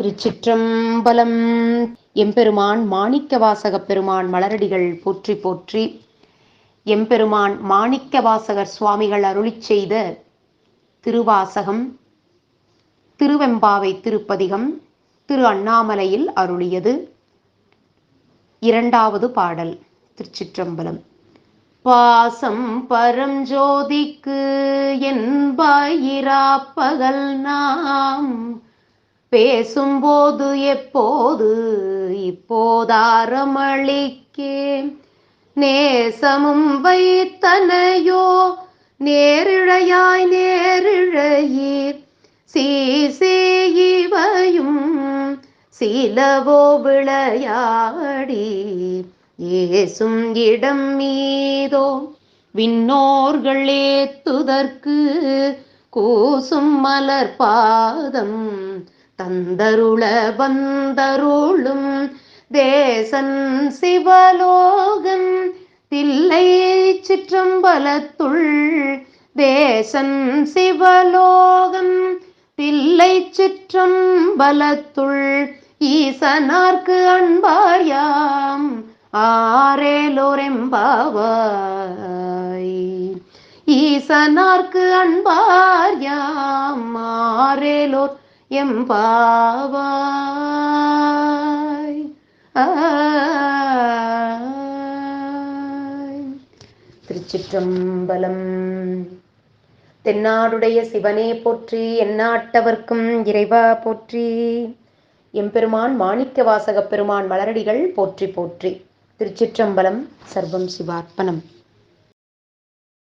திருச்சிற்றம்பலம். எம்பெருமான் மாணிக்க வாசகப் பெருமான் மலரடிகள் போற்றி போற்றி. எம்பெருமான் மாணிக்க வாசகர் சுவாமிகள் அருளி செய்த திருவாசகம் திருவெம்பாவை திருப்பதிகம் திரு அண்ணாமலையில் அருளியது. இரண்டாவது பாடல் திருச்சிற்றம்பலம். பாசம் பரஞ்சோதிக்கு என்பாயிராப்பகல் நா பேசும்போது எப்போது? இப்போதாரமளிக்கே. நேசமும் வைத்தனையோ நேரிழையாய் நேரிழையீர் சீசேயிவையும் சிலவோ விளையாடி ஏசும் இடம் மீதோ. விண்ணோர்கள் ஏத்துதற்கு கூசும் மலர் பாதம் தந்தருள வந்தருளும் தேசன் சிவலோகன் தில்லை சிற்றம்பலத்துள் தேசன் சிவலோகம். தில்லை சிற்றம்பலத்துள் ஈசனார்க்கு அன்பார் யாம். ஆரேலோரெம்பாவாய். ஈசனார்க்கு அன்பார் யாம். ஆரேலோர் எம்பாவாய் திருச்சிற்றம்பலம். தென்னாடுடைய சிவனே போற்றி எந்நாட்டவர்க்கும் இறைவா போற்றி. எம்பெருமான் மாணிக்க வாசகப் பெருமான் மலரடிகள் போற்றி போற்றி. திருச்சிற்றம்பலம் சர்வம் சிவார்ப்பணம்.